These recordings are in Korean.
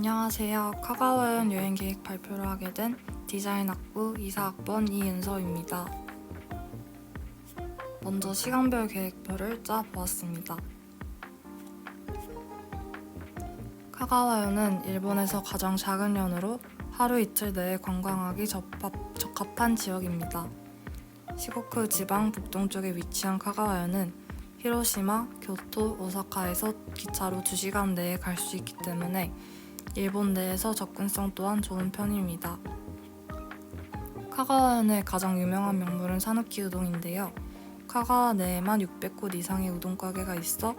안녕하세요. 카가와현 여행 계획 발표를 하게 된 디자인학부 이사학번 이은서입니다. 먼저 시간별 계획표를 짜 보았습니다. 카가와현은 일본에서 가장 작은 연으로 하루 이틀 내에 관광하기 적합, 적합한 지역입니다. 시고쿠 지방 북동쪽에 위치한 카가와현은 히로시마, 교토, 오사카에서 기차로 2시간 내에 갈 수 있기 때문에 일본 내에서 접근성 또한 좋은 편입니다. 카가와현의 가장 유명한 명물은 사누키 우동인데요. 카가와 내에만 600곳 이상의 우동 가게가 있어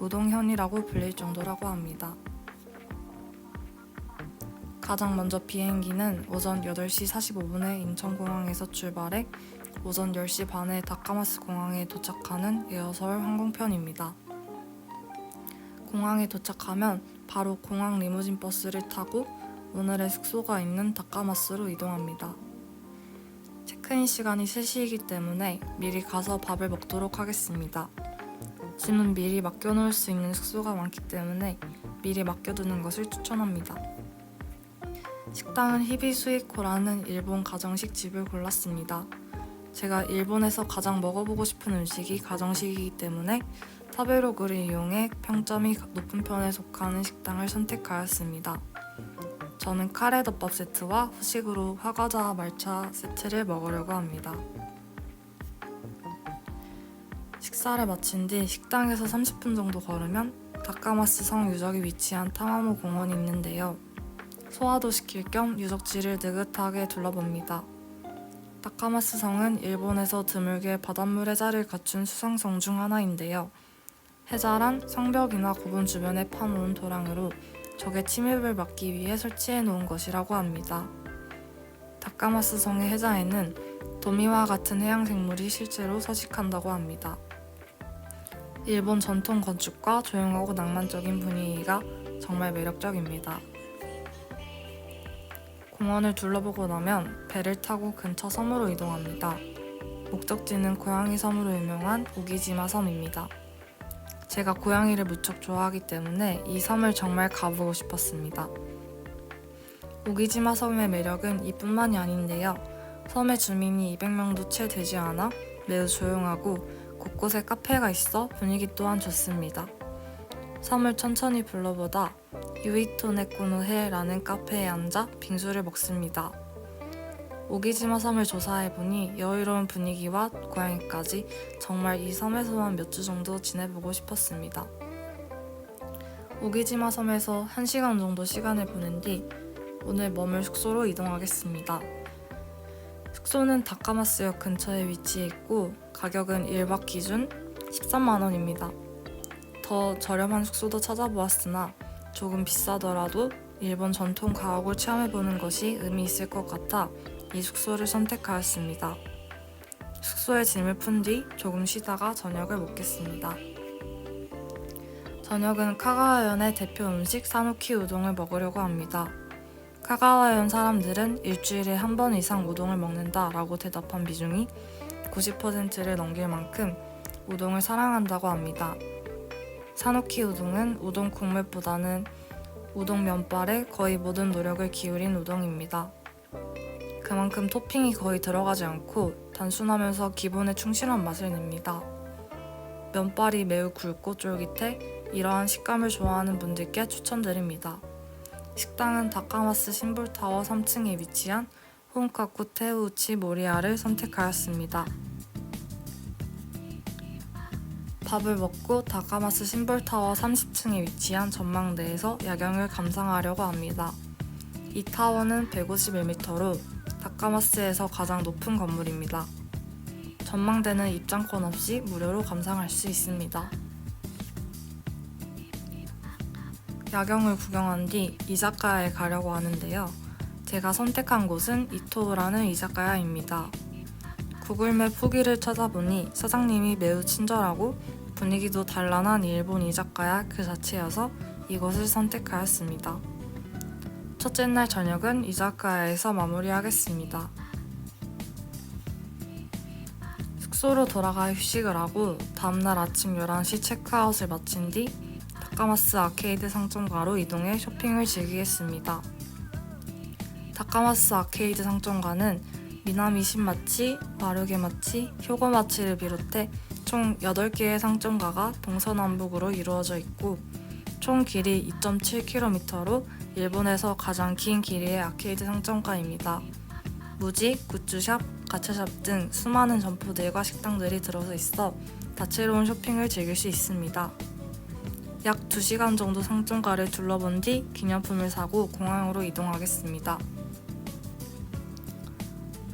우동현이라고 불릴 정도라고 합니다. 가장 먼저 비행기는 오전 8시 45분에 인천공항에서 출발해 오전 10시 반에 다카마스 공항에 도착하는 에어서울 항공편입니다. 공항에 도착하면 바로 공항 리무진 버스를 타고 오늘의 숙소가 있는 다카마스로 이동합니다. 체크인 시간이 3시이기 때문에 미리 가서 밥을 먹도록 하겠습니다. 짐은 미리 맡겨놓을 수 있는 숙소가 많기 때문에 미리 맡겨두는 것을 추천합니다. 식당은 히비수이코라는 일본 가정식 집을 골랐습니다. 제가 일본에서 가장 먹어보고 싶은 음식이 가정식이기 때문에 타베로그를 이용해 평점이 높은 편에 속하는 식당을 선택하였습니다. 저는 카레 덮밥 세트와 후식으로 화과자 말차 세트를 먹으려고 합니다. 식사를 마친 뒤 식당에서 30분 정도 걸으면 다카마스 성 유적이 위치한 타마모 공원이 있는데요. 소화도 시킬 겸 유적지를 느긋하게 둘러봅니다. 다카마스 성은 일본에서 드물게 바닷물 해자를 갖춘 수성성 중 하나인데요. 해자란 성벽이나 고분 주변에 파놓은 도랑으로 적의 침입을 막기 위해 설치해 놓은 것이라고 합니다. 다카마스 성의 해자에는 도미와 같은 해양 생물이 실제로 서식한다고 합니다. 일본 전통 건축과 조용하고 낭만적인 분위기가 정말 매력적입니다. 공원을 둘러보고 나면 배를 타고 근처 섬으로 이동합니다. 목적지는 고양이 섬으로 유명한 오기지마 섬입니다. 제가 고양이를 무척 좋아하기 때문에 이 섬을 정말 가보고 싶었습니다. 오기지마 섬의 매력은 이뿐만이 아닌데요. 섬의 주민이 200명도 채 되지 않아 매우 조용하고 곳곳에 카페가 있어 분위기 또한 좋습니다. 섬을 천천히 불러보다 유이토네코노해라는 카페에 앉아 빙수를 먹습니다. 오기지마 섬을 조사해보니 여유로운 분위기와 고양이까지 정말 이 섬에서만 몇 주 정도 지내보고 싶었습니다. 오기지마 섬에서 1시간 정도 시간을 보낸 뒤 오늘 머물 숙소로 이동하겠습니다. 숙소는 다카마스역 근처에 위치해 있고 가격은 1박 기준 13만 원입니다. 더 저렴한 숙소도 찾아보았으나 조금 비싸더라도 일본 전통 가옥을 체험해보는 것이 의미 있을 것 같아 이 숙소를 선택하였습니다. 숙소에 짐을 푼 뒤 조금 쉬다가 저녁을 먹겠습니다. 저녁은 카가와현의 대표 음식 사누키 우동을 먹으려고 합니다. 카가와현 사람들은 일주일에 한 번 이상 우동을 먹는다 라고 대답한 비중이 90%를 넘길 만큼 우동을 사랑한다고 합니다. 사누키 우동은 우동 국물보다는 우동 면발에 거의 모든 노력을 기울인 우동입니다. 그만큼 토핑이 거의 들어가지 않고 단순하면서 기본에 충실한 맛을 냅니다. 면발이 매우 굵고 쫄깃해 이러한 식감을 좋아하는 분들께 추천드립니다. 식당은 다카마스 신불타워 3층에 위치한 혼카쿠 테우치 모리아를 선택하였습니다. 밥을 먹고 다카마스 신불타워 30층에 위치한 전망대에서 야경을 감상하려고 합니다. 이 타워는 151m로 다카마스에서 가장 높은 건물입니다. 전망대는 입장권 없이 무료로 감상할 수 있습니다. 야경을 구경한 뒤 이자카야에 가려고 하는데요. 제가 선택한 곳은 이토우라는 이자카야입니다. 구글맵 후기를 찾아보니 사장님이 매우 친절하고 분위기도 단란한 일본 이자카야 그 자체여서 이곳을 선택하였습니다. 첫째 날 저녁은 이자카야에서 마무리하겠습니다. 숙소로 돌아가 휴식을 하고 다음날 아침 11시 체크아웃을 마친 뒤 다카마스 아케이드 상점가로 이동해 쇼핑을 즐기겠습니다. 다카마스 아케이드 상점가는 미나미 신마치, 마루게마치, 효고마치를 비롯해 총 8개의 상점가가 동서남북으로 이루어져 있고 총 길이 2.7km로 일본에서 가장 긴 길이의 아케이드 상점가입니다. 무직, 굿즈샵, 가차샵 등 수많은 점포들과 식당들이 들어서 있어 다채로운 쇼핑을 즐길 수 있습니다. 약 2시간 정도 상점가를 둘러본 뒤 기념품을 사고 공항으로 이동하겠습니다.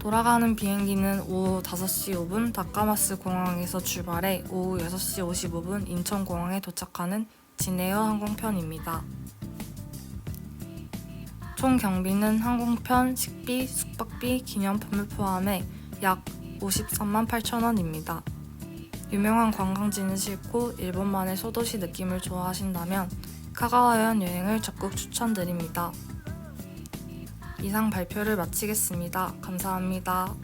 돌아가는 비행기는 오후 5시 5분 다카마스 공항에서 출발해 오후 6시 55분 인천공항에 도착하는 진에어 항공편입니다. 총 경비는 항공편, 식비, 숙박비, 기념품을 포함해 약 53만 8천 원입니다. 유명한 관광지는 싫고 일본만의 소도시 느낌을 좋아하신다면 카가와현 여행을 적극 추천드립니다. 이상 발표를 마치겠습니다. 감사합니다.